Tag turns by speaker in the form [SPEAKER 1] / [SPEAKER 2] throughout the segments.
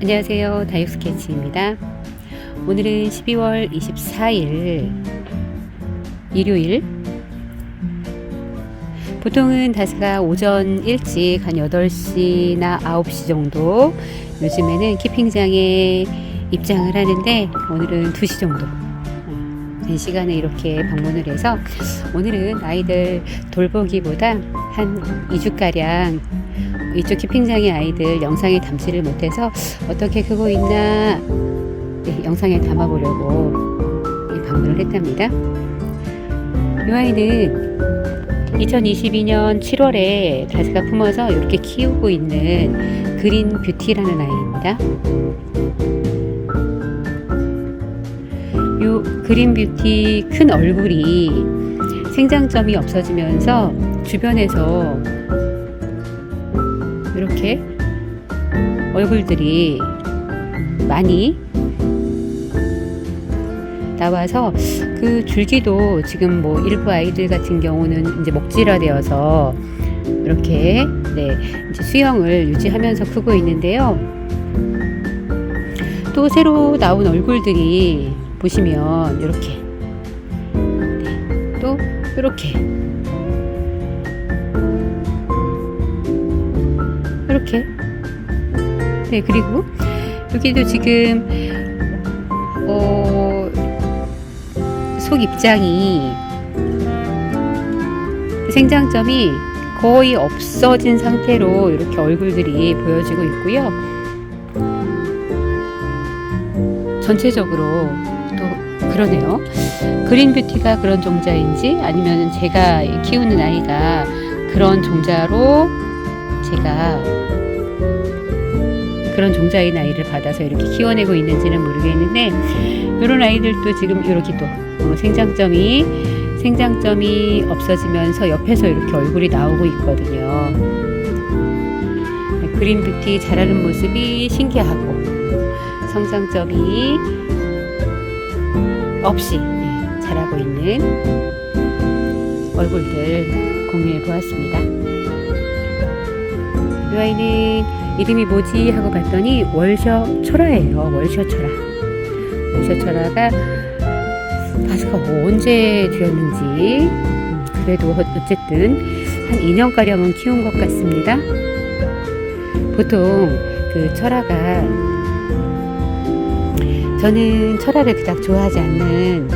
[SPEAKER 1] 안녕하세요. 다육 스케치입니다. 오늘은 12월 24일 일요일 보통은 다스가 오전 일찍 한 8시나 9시 정도 요즘에는 키핑장에 입장을 하는데 오늘은 2시 정도 된 시간에 이렇게 방문을 해서 오늘은 아이들 돌보기보다 한 2주가량 이쪽 키핑장의 아이들 영상에 담지를 못해서 어떻게 크고 있나 네, 영상에 담아보려고 이 방문을 했답니다. 이 아이는 2022년 7월에 다스가 품어서 이렇게 키우고 있는 그린 뷰티라는 아이입니다. 요 그린 뷰티 큰 얼굴이 생장점이 없어지면서 주변에서 이렇게 얼굴들이 많이 나와서 그 줄기도 지금 뭐 일부 아이들 같은 경우는 이제 먹지라 되어서 이렇게 네 이제 수영을 유지하면서 크고 있는데요. 또 새로 나온 얼굴들이 보시면 이렇게 네, 또 이렇게 이렇게 네 그리고 여기도 지금 어, 속 입장이 생장점이 거의 없어진 상태로 이렇게 얼굴들이 보여지고 있고요. 전체적으로 또 그러네요. 그린 뷰티가 그런 종자인지 아니면 제가 키우는 아이가 그런 종자로 제가 그런 종자인 아이를 받아서 이렇게 키워내고 있는지는 모르겠는데 이런 아이들도 지금 이렇게 또 어, 생장점이 생장점이 없어지면서 옆에서 이렇게 얼굴이 나오고 있거든요. 네, 그린 뷰티 자라는 모습이 신기하고 성장점이 없이 네, 자라고 있는 얼굴들 공유해 보았습니다. 이 아이는 이름이 뭐지 하고 봤더니 월셔 초라예요. 월셔 초라. 월셔 초라가 다스가 언제 되었는지 음, 그래도 어쨌든 한 2년가량은 키운 것 같습니다. 보통 그 철화가 저는 철화를 그닥 좋아하지 않는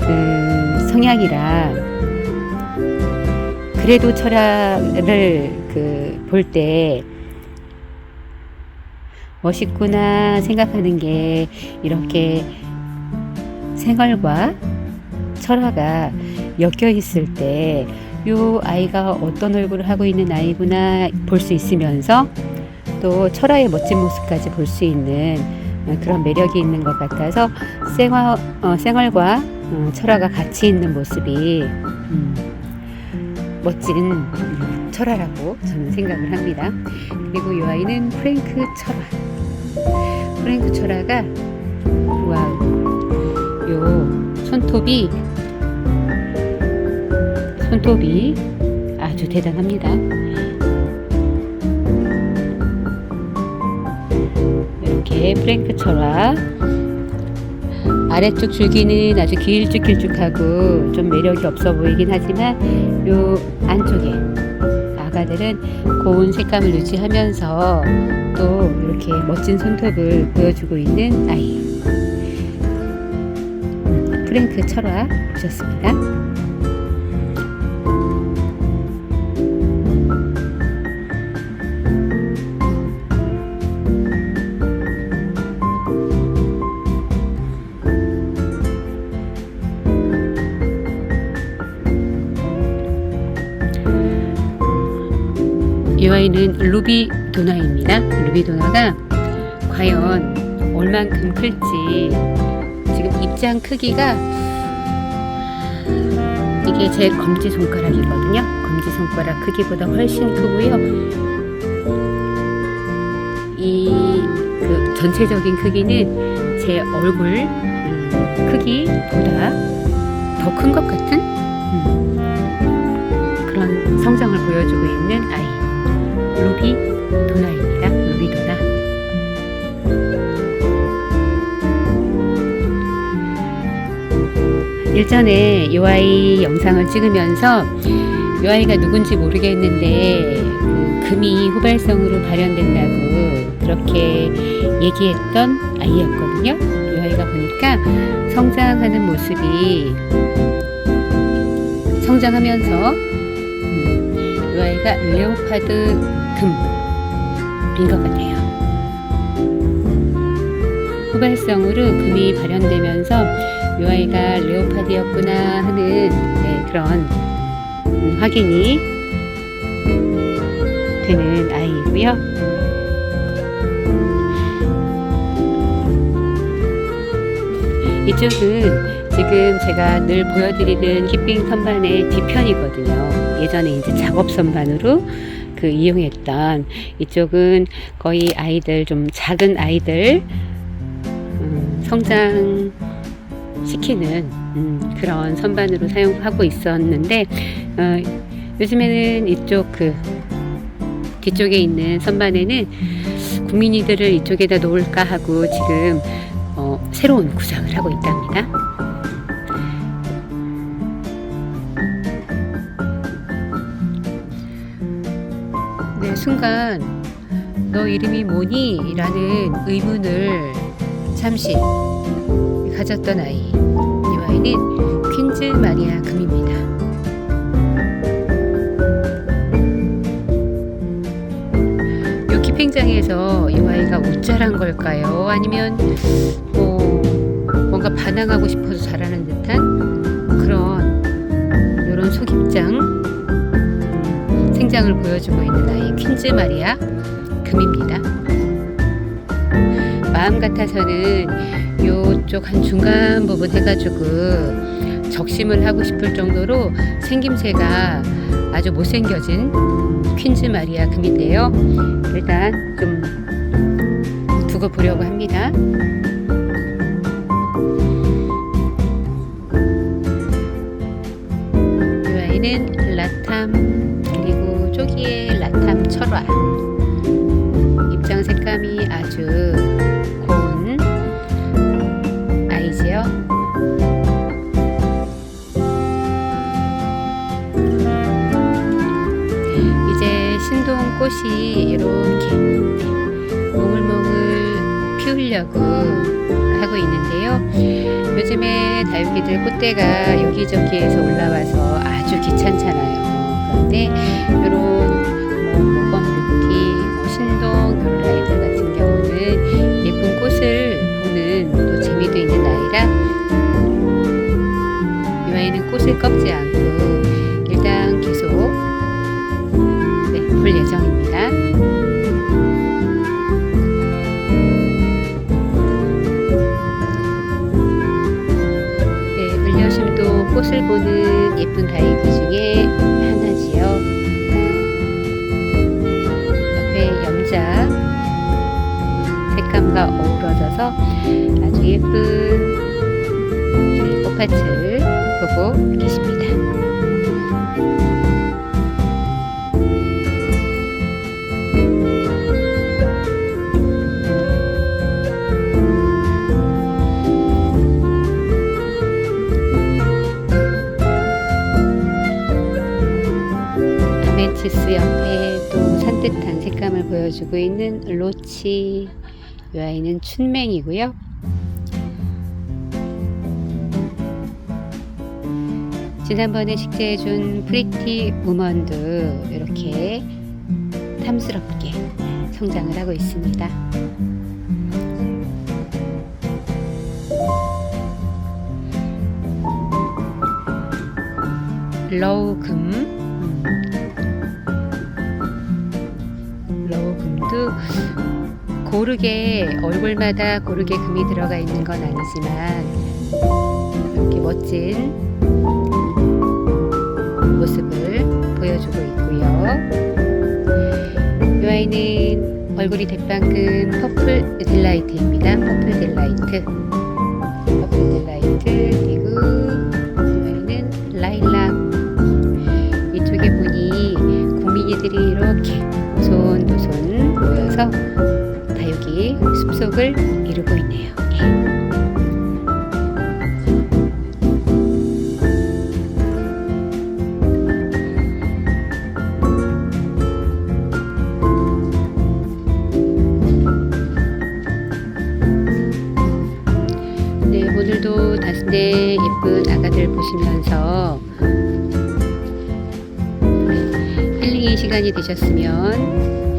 [SPEAKER 1] 그 성향이라 그래도 철화를 그 볼 때 멋있구나 생각하는 게 이렇게 생활과 철화가 엮여 있을 때 요 아이가 어떤 얼굴을 하고 있는 아이구나 볼 수 있으면서 또 철화의 멋진 모습까지 볼 수 있는 그런 매력이 있는 것 같아서 생활, 어, 생활과 어, 철화가 같이 있는 모습이 음, 멋진 철화라고 저는 생각을 합니다. 그리고 이 아이는 프랭크 철화. 프랭크 철화가 와우. 요 손톱이 손톱이 아주 대단합니다. 이렇게 프랭크 철화 아래쪽 줄기는 아주 길쭉길쭉하고 좀 매력이 없어 보이긴 하지만 요 안쪽에 아가들은 고운 색감을 유지하면서 또 이렇게 멋진 손톱을 보여주고 있는 아이 프랭크 철화 보셨습니다. 이 아이는 루비 도나입니다. 루비 도나가 과연 얼만큼 클지 지금 입장 크기가 이게 제 검지 손가락이거든요. 검지 손가락 크기보다 훨씬 크고요. 이 그 전체적인 크기는 제 얼굴 음, 크기보다 더 큰 것 같은 음, 그런 성장을 보여주고 있는 아이. 루비 도나입니다. 루비 도나. 일전에 이 아이 영상을 찍으면서 이 아이가 누군지 모르겠는데 그 금이 후발성으로 발현된다고 그렇게 얘기했던 아이였거든요. 이 아이가 보니까 성장하는 모습이 성장하면서 음, 이 아이가 레오파드 금인 것 같아요. 후발성으로 금이 발현되면서 이 아이가 레오파드였구나 하는 네, 그런 음, 확인이 되는 아이이고요. 이쪽은 지금 제가 늘 보여드리는 히핑 선반의 뒤편이거든요. 예전에 이제 작업 선반으로 그 이용했던 이쪽은 거의 아이들 좀 작은 아이들 음, 성장 시키는 음, 그런 선반으로 사용하고 있었는데 어, 요즘에는 이쪽 그 뒤쪽에 있는 선반에는 국민이들을 이쪽에다 놓을까 하고 지금 어, 새로운 구상을 하고 있답니다. 네, 순간 너 이름이 뭐니? 라는 의문을 잠시 가졌던 아이. 이 아이는 퀸즈 마리아 금입니다. 요 기팽장에서 이 아이가 웃자란 걸까요? 아니면 뭐 뭔가 반항하고 싶어서 자라는 듯한 그런 이런 속입장 음, 생장을 보여주고 있는 아이 퀸즈 마리아 금입니다. 마음 같아서는 요쪽 한 중간 부분 해가지고 적심을 하고 싶을 정도로 생김새가 아주 못생겨진 퀸즈 마리아 금인데요. 일단 좀 두고 보려고 합니다. 라탐 쪼기의 라탐 철화 입장 색감이 아주 고운 아이지요. 이제 신동 꽃이 이렇게 몽글몽글 피우려고 하고 있는데요. 요즘에 다육이들 꽃대가 여기저기에서 올라와서 아주 귀찮잖아요. 그런데 이런 뭐 모범루티, 뭐 신동 이런 아이들 같은 경우는 예쁜 꽃을 보는 또 재미도 있는 아이라 이 아이는 꽃을 꺾지 않고 일단 계속 네, 볼 예정입니다. 네, 꽃을 보는 예쁜 다이 어우러져서 아주 예쁜 네, 꽃밭을 보고 계십니다. 아메치스 옆에 또 산뜻한 색감을 보여주고 있는 로치 이 아이는 춘맹이고요. 지난번에 식재해준 프리티 우먼도 이렇게 탐스럽게 성장을 하고 있습니다. 러우금 고르게 얼굴마다 고르게 금이 들어가 있는 건 아니지만 이렇게 멋진 모습을 보여주고 있고요. 이 아이는 얼굴이 대빵근 퍼플 딜라이트입니다. 퍼플 딜라이트. 퍼플 딜라이트 그리고 이 아이는 라일락. 이쪽에 보니 국민이들이 이렇게 오손도손 모여서 속을 이루고 있네요. 예. 네, 오늘도 다섯대 예쁜 아가들 보시면서 네, 힐링의 시간이 되셨으면